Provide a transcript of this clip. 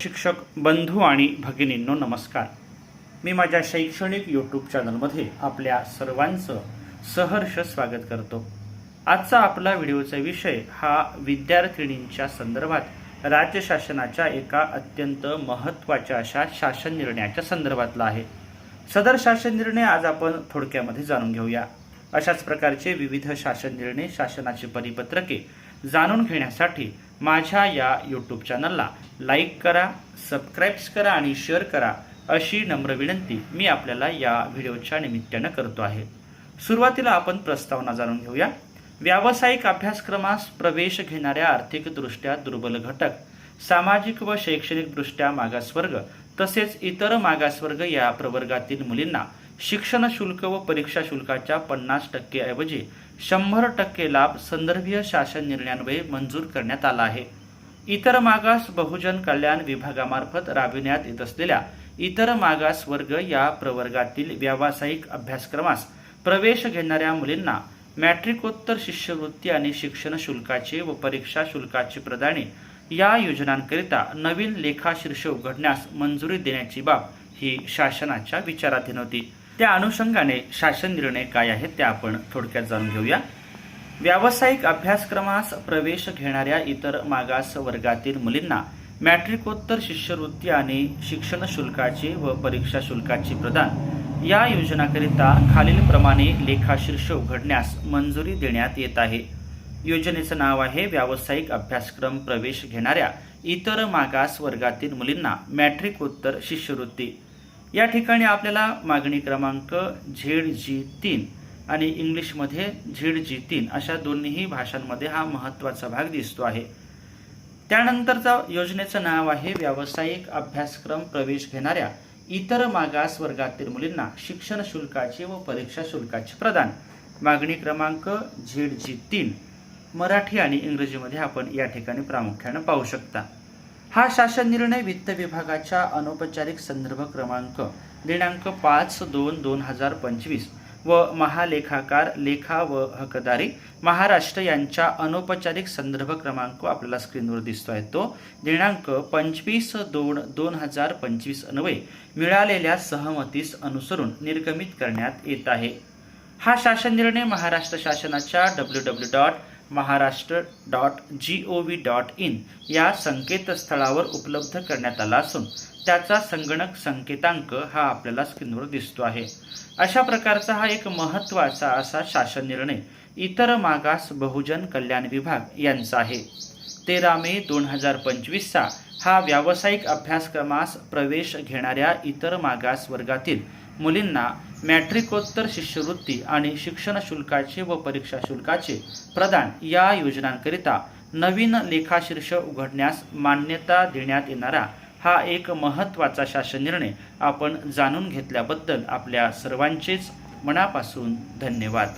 शिक्षक बंधू आणि भगिनींनो नमस्कार. मी माझ्या शैक्षणिक यूट्यूब चॅनलमध्ये आपल्या सर्वांचं सहर्ष स्वागत करतो. आजचा आपला व्हिडिओचा विषय हा विद्यार्थिनींच्या संदर्भात राज्य शासनाच्या एका अत्यंत महत्त्वाच्या अशा शासन निर्णयाच्या संदर्भातला आहे. सदर शासन निर्णय आज आपण थोडक्यामध्ये जाणून घेऊया. अशाच प्रकारचे विविध शासन निर्णय शासनाची परिपत्रके जाणून घेण्यासाठी माझ्या या यूट्यूब चॅनलला लाईक करा सबस्क्राईब्स करा आणि शेअर करा अशी नम्र विनंती मी आपल्याला या व्हिडिओच्या निमित्तानं करतो आहे. सुरुवातीला आपण प्रस्तावना जाणून घेऊया. व्यावसायिक अभ्यासक्रमास प्रवेश घेणाऱ्या आर्थिकदृष्ट्या दुर्बल घटक सामाजिक व शैक्षणिकदृष्ट्या मागासवर्ग तसेच इतर मागासवर्ग या प्रवर्गातील मुलींना शिक्षण शुल्क व परीक्षा शुल्काच्या पन्नास टक्के ऐवजी शंभर टक्के लाभ संदर्भीय शासन निर्णयान्वये मंजूर करण्यात आला आहे. इतर मागास बहुजन कल्याण विभागामार्फत राबविण्यात येत असलेल्या इतर मागास वर्ग या प्रवर्गातील व्यावसायिक अभ्यासक्रमास प्रवेश घेणाऱ्या मुलींना मॅट्रिकोत्तर शिष्यवृत्ती आणि शिक्षण शुल्काचे व परीक्षा शुल्काची प्रदाने या योजनांकरिता नवीन लेखाशीर्ष उघडण्यास मंजुरी देण्याची बाब ही शासनाच्या विचाराधीन होती. त्या अनुषंगाने शासन निर्णय काय आहेत ते आपण थोडक्यात जाणून घेऊया. व्यावसायिक अभ्यासक्रमास प्रवेश घेणाऱ्या इतर मागास वर्गातील मुलींना मॅट्रिकोत्तर शिष्यवृत्ती आणि शिक्षण शुल्काची व परीक्षा शुल्काची प्रदान. या योजनाकरिता खालीलप्रमाणे लेखाशीर्ष उघडण्यास मंजुरी देण्यात येत आहे. योजनेचं नाव आहे व्यावसायिक अभ्यासक्रम प्रवेश घेणाऱ्या इतर मागास वर्गातील मुलींना मॅट्रिकोत्तर शिष्यवृत्ती. या ठिकाणी आपल्याला मागणी क्रमांक झेड जी तीन आणि इंग्लिशमध्ये झेड जी तीन अशा दोन्हीही भाषांमध्ये हा महत्त्वाचा भाग दिसतो आहे. त्यानंतरचा योजनेचं नाव आहे व्यावसायिक अभ्यासक्रम प्रवेश घेणाऱ्या इतर मागास वर्गातील मुलींना शिक्षण शुल्काचे व परीक्षा शुल्काचे प्रदान. मागणी क्रमांक झेड जी तीन. मराठी आणि इंग्रजीमध्ये आपण या ठिकाणी प्रामुख्यानं पाहू शकता. हा शासन निर्णय वित्त विभागाच्या अनौपचारिक संदर्भ क्रमांक दिनांक पाच दोन दोन हजार पंचवीस व महालेखाकार लेखा व हकदारी महाराष्ट्र यांच्या अनौपचारिक संदर्भ क्रमांक आपल्याला स्क्रीनवर दिसतो आहे तो दिनांक पंचवीस दोन दोन हजार पंचवीस अन्वये मिळालेल्या सहमतीस अनुसरून निर्गमित करण्यात येत आहे. हा शासन निर्णय महाराष्ट्र शासनाच्या W W dot Maharashtra dot G O V dot in या संकेतस्थळावर उपलब्ध करण्यात आला असून त्याचा संगणक संकेतांक हा आपल्याला स्क्रीनवर दिसतो आहे. अशा प्रकारचा हा एक महत्त्वाचा असा शासन निर्णय इतर मागास बहुजन कल्याण विभाग यांचा आहे. तेरा मे दोन हजार पंचवीसचा हा व्यावसायिक अभ्यासक्रमास प्रवेश घेणाऱ्या इतर मागास वर्गातील मुलींना मॅट्रिकोत्तर शिष्यवृत्ती आणि शिक्षण शुल्काचे व परीक्षा शुल्काचे प्रदान या योजनांकरिता नवीन लेखाशीर्ष उघडण्यास मान्यता देण्यात येणारा हा एक महत्त्वाचा शासन निर्णय आपण जाणून घेतल्याबद्दल आपल्या सर्वांचेच मनापासून धन्यवाद.